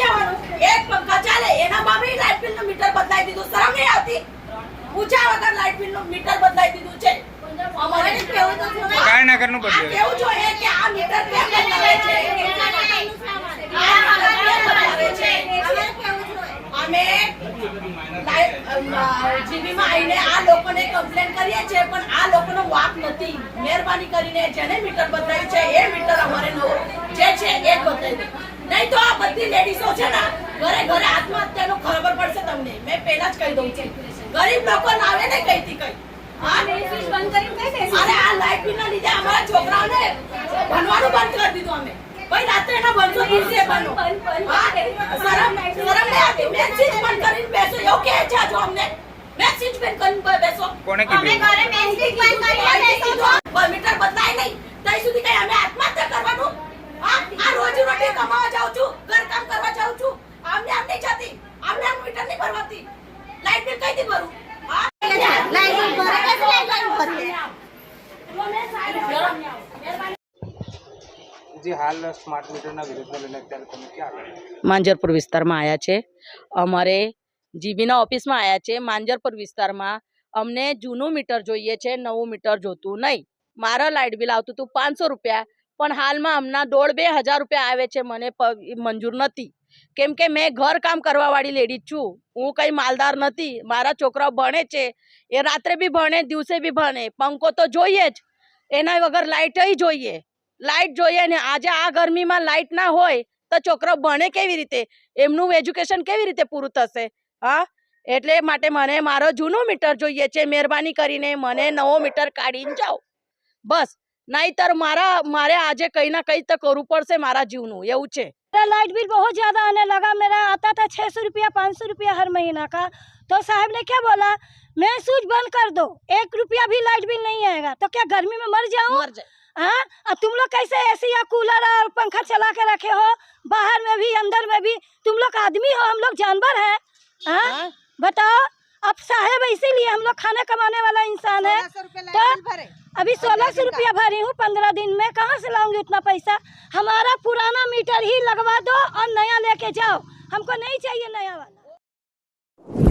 જવાનું. હા મરી મીટર બદલાઈ દીધું. શરમ નહીં આવતી? વગર લાઇટ બિલનું મીટર બદલાઈ દીધું છે. કેવું તો કે આ મીટર કેમ છે? આ લોકોને કમ્પ્લેન કરીએ છીએ પણ આ કરીને જેને મીટર બદલાયું છે એ મીટર અમારે નવો જે છે એ બદલાવી નહીં તો આ બધી લેડીઝો છે ને ઘરે ઘરે આત્મહત્યાનું ખબર પડશે તમને. મેં પહેલા જ કહી દઉં છું. ગરીબ લોકો નાવે ને કઈ. થી કઈ અરે આ લાઈટ બિલ ના લીધે અમારા છોકરાઓને ભણવાનું બંધ કરી દીધું અમે. ભાઈ રાત્રે ના ભણશો દિવસે ભણો? શરમ શરમ નહીં આવતી. મેં સ્વિચ બંધ કરીને બેસો. એવું કહે છે જો અમને. મેં સ્વિચ બંધ કરીને બેસો. કોને કીધું? બ- મીટર બદલાય નહીં. ત્યાં સુધી કઈ અમે આત્મહત્યા કરવાનું? હા? આ રોજી રોટી કમાવા જાઉં છું ઘર કામ કરવા જાઉં છું. આમને આમ નહીં જતી. આમને આમ મીટર નહીં ભરવાતી. લાઈટ બિલ કઈ થી ભરું? જે હાલ સ્માર્ટ મીટરના લઈને અત્યારે તમે ક્યાં માંજરપુર વિસ્તારમાં આવ્યા છે. અમારે જીબીના ઓફિસમાં આવ્યા છે. માંજરપુર વિસ્તારમાં અમને જૂનું મીટર જોઈએ છે નવું મીટર જોતું નહીં. મારા લાઇટ બિલ આવતું હતું પાંચસો રૂપિયા. પણ હાલમાં હમણાં દોઢ બે હજાર રૂપિયા આવે છે મને મંજૂર નથી. કેમ કે મેં ઘર કામ કરવાવાળી લેડીઝ છું. હું કંઈ માલદાર નથી. મારા છોકરાઓ ભણે છે. એ રાત્રે બી ભણે, દિવસે બી ભણે. પંખો તો જોઈએ જ. એના વગર લાઇટય જોઈએ. લાઇટ જોઈએ ને આજે આ ગરમીમાં લાઇટ ના હોય તો છોકરો ભણે કેવી રીતે? એમનું એજ્યુકેશન કેવી રીતે પૂરું થશે? હા? એટલે માટે મને મારો જૂનું મીટર જોઈએ છે. મહેરબાની કરીને મને નવો મીટર કાઢીને જાઓ. બસ નહીતર મારા મારે આજે કંઈ ના કંઈ તો કરવું પડશે મારા જીવનું એવું છે मेरा लाइट बिल बहुत ज़्यादा आने लगा मेरा आता था छः सौ रुपया पाँच सौ रुपया हर महीना का तो साहब ने क्या बोला मैं स्विच बंद कर दो एक रुपया भी लाइट बिल नहीं आएगा तो क्या गर्मी में मर जाऊँ મર જાય हाँ अब तुम लोग कैसे एसी या कूलर और पंखा चला के रखे हो बाहर में भी अंदर में भी तुम लोग आदमी हो हम लोग जानवर हैं हाँ हाँ? बताओ अब साहेब इसीलिए हम लोग खाना कमाने वाला इंसान है तो अभी सोलह सौ रुपया भरी हूँ पंद्रह दिन में कहाँ से लाऊंगी उतना पैसा हमारा पुराना मीटर ही लगवा दो और नया लेके जाओ हमको नहीं चाहिए नया वाला